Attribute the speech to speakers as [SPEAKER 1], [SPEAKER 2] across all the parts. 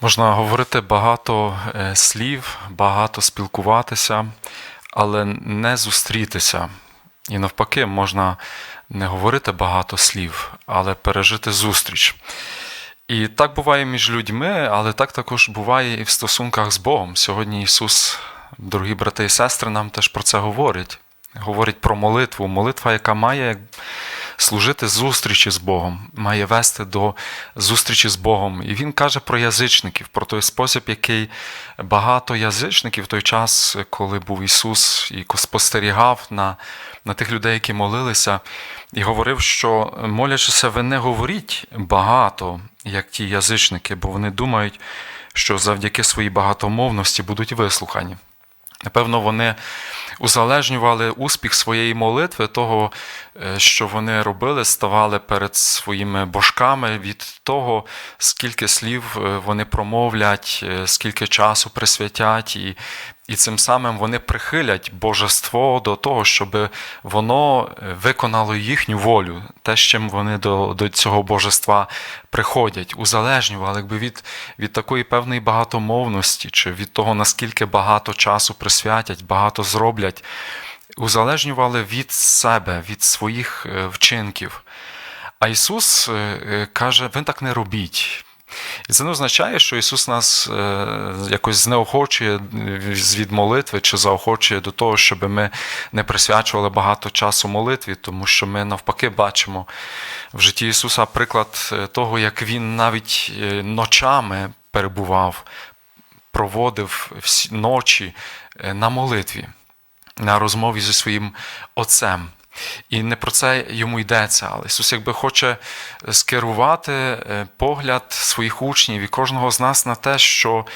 [SPEAKER 1] Можна говорити багато е, слів, багато спілкуватися, але не зустрітися. І навпаки, можна не говорити багато слів, але пережити зустріч. І так буває між людьми, але так також буває і в стосунках з Богом. Сьогодні Ісус, дорогі брати і сестри, нам теж про це говорить. Говорить про молитву. Молитва, яка має служити зустрічі з Богом, має вести до зустрічі з Богом. І він каже про язичників, про той спосіб, який багато язичників в той час, коли був Ісус і спостерігав на, на тих людей, які молилися, і говорив, що молячися, ви не говоріть багато, як ті язичники, бо вони думають, що завдяки своїй багатомовності будуть вислухані. Напевно, вони узалежнювали успіх своєї молитви, того, е, що вони робили, ставали перед своїми божками від того, скільки слів е, вони промовлять, е, скільки часу присвятять, і і цим самим вони прихилять божество до того, щоб воно виконало їхню волю, те, з чим вони до до цього божества приходять, узалежнювали якби від від такої певної багатомовності, чи від того, наскільки багато часу присвятять, багато зроблять, узалежнювали від себе, від своїх вчинків. А Ісус каже: ви так не робіть. І це не означає, що Ісус нас е, якось знеохочує від молитви чи заохочує до того, щоб ми не присвячували багато часу молитві, тому що ми навпаки бачимо в житті Ісуса приклад е, того, як Він навіть е, ночами перебував, проводив всі ночі на молитві, на розмові зі своїм Отцем. І не про це йому йдеться. Але Ісус якби хоче скерувати е, погляд своїх учнів і кожного з нас на те, що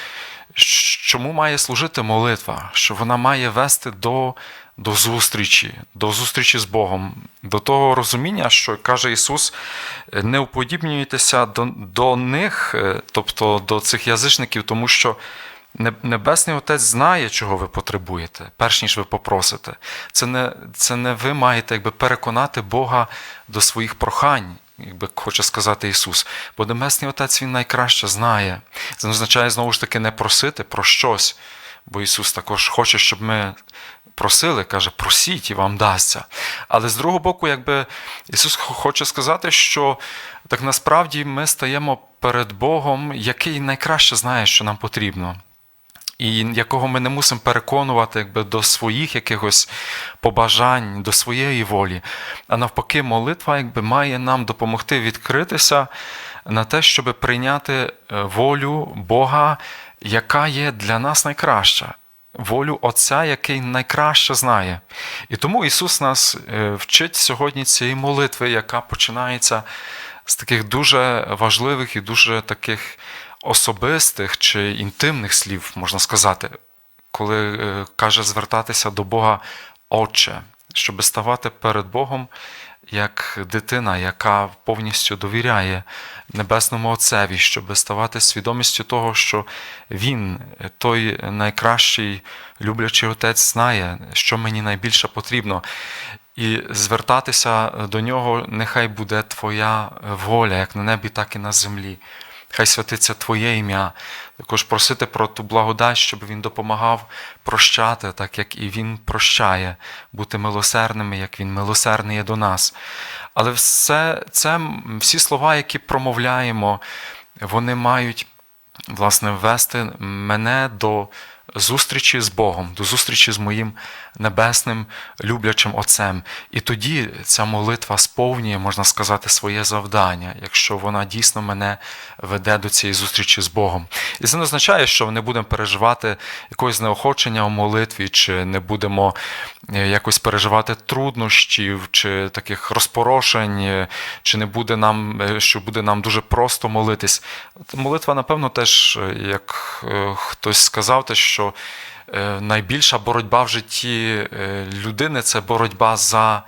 [SPEAKER 1] чому має служити молитва, що вона має вести до до зустрічі, до зустрічі з Богом, до того розуміння, що каже Ісус, не уподібнюйтеся до, до них, е, тобто до цих язичників, тому що. Небесний Отець знає, чого ви потребуєте, перш ніж ви попросите. Це не це не ви маєте якби, переконати Бога до своїх прохань, якби хоче сказати Ісус. Бо Небесний Отець Він найкраще знає. Це означає знову ж таки не просити про щось. Бо Ісус також хоче, щоб ми просили, каже, просіть і вам дасться. Але з другого боку, якби Ісус хоче сказати, що так насправді ми стаємо перед Богом, який найкраще знає, що нам потрібно і якого ми не мусимо переконувати якби, до своїх якихось побажань, до своєї волі. А навпаки, молитва якби, має нам допомогти відкритися на те, щоб прийняти е, волю Бога, яка є для нас найкраща. Волю Отця, який найкраще знає. І тому Ісус нас е, вчить сьогодні цієї молитви, яка починається з таких дуже важливих і дуже таких особистих чи інтимних слів, можна сказати, коли е, каже звертатися до Бога Отче, щоб ставати перед Богом як дитина, яка повністю довіряє Небесному Отцеві, щоб ставати свідомістю того, що Він, той найкращий люблячий отець, знає, що мені найбільше потрібно. І звертатися до нього, нехай буде Твоя воля, як на небі, так і на землі. Хай святиться Твоє ім'я, також просити про ту благодать, щоб Він допомагав прощати, так як і Він прощає, бути милосердними, як Він милосердний є до нас. Але все це, всі слова, які промовляємо, вони мають власне ввести мене до зустрічі з Богом, до зустрічі з моїм небесним люблячим Отцем. І тоді ця молитва сповнює, можна сказати, своє завдання, якщо вона дійсно мене веде до цієї зустрічі з Богом. І це не означає, що не будемо переживати якогось неохочення у молитві, чи не будемо е, якось переживати труднощів, чи таких розпорошень, е, чи не буде нам, е, що буде нам дуже просто молитись. Молитва, напевно, теж, як хтось сказав, те, що Е, найбільша боротьба в житті е, людини це боротьба за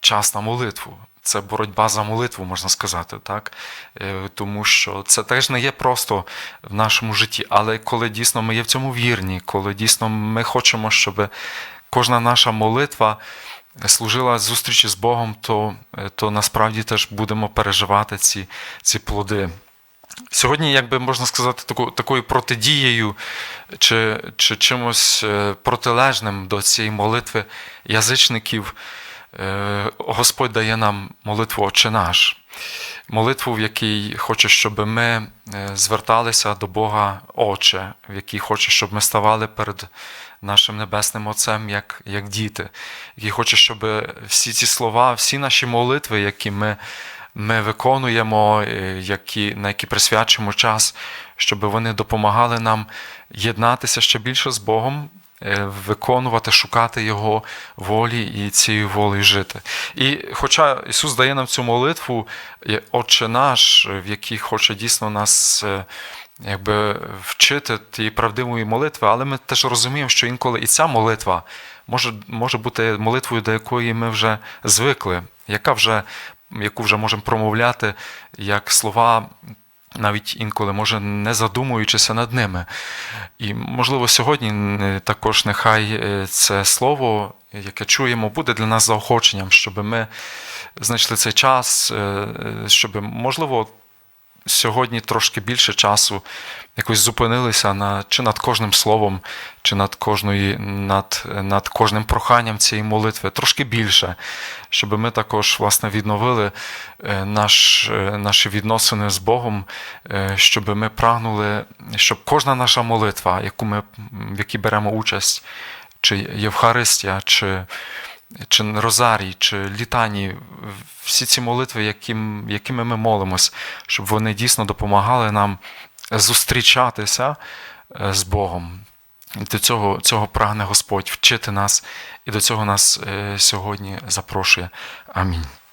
[SPEAKER 1] час на молитву. Це боротьба за молитву, можна сказати, так? Е, тому що це теж не є просто в нашому житті. Але коли дійсно ми є в цьому вірні, коли дійсно ми хочемо, щоб кожна наша молитва служила зустрічі з Богом, то то насправді теж будемо переживати ці, ці плоди. Сьогодні, як би можна сказати, таку, такою протидією чи, чи чимось е, протилежним до цієї молитви язичників, е, Господь дає нам молитву Отче наш, молитву, в якій хоче, щоб ми е, зверталися до Бога Отче, в якій хоче, щоб ми ставали перед нашим Небесним Отцем як, як діти, який хоче, щоб всі ці слова, всі наші молитви, які ми ми виконуємо, е, які, на які присвячуємо час, щоб вони допомагали нам єднатися ще більше з Богом, е, виконувати, шукати Його волі і цією волею жити. І хоча Ісус дає нам цю молитву, е, Отче наш, в якій хоче дійсно нас. Якби вчити тієї правдивої молитви, але ми теж розуміємо, що інколи і ця молитва може, може бути молитвою, до якої ми вже звикли, яка вже яку вже можемо промовляти як слова, навіть інколи, може, не задумуючися над ними. І, можливо, сьогодні е, також нехай е, це слово, яке чуємо, буде для нас заохоченням, щоб ми знайшли цей час, е, щоб, можливо, сьогодні трошки більше часу якось зупинилися на, чи над кожним словом, чи над кожною, над, над кожним проханням цієї молитви, трошки більше, щоб ми також власне відновили е, наш, е, наші відносини з Богом, е, щоб ми прагнули, щоб кожна наша молитва, яку ми, в якій беремо участь, чи Євхаристія, чи чи Розарій, чи літані, всі ці молитви, яким, якими ми молимось, щоб вони дійсно допомагали нам зустрічатися е, з Богом. До цього цього прагне Господь вчити нас, і до цього нас е, сьогодні запрошує. Амінь.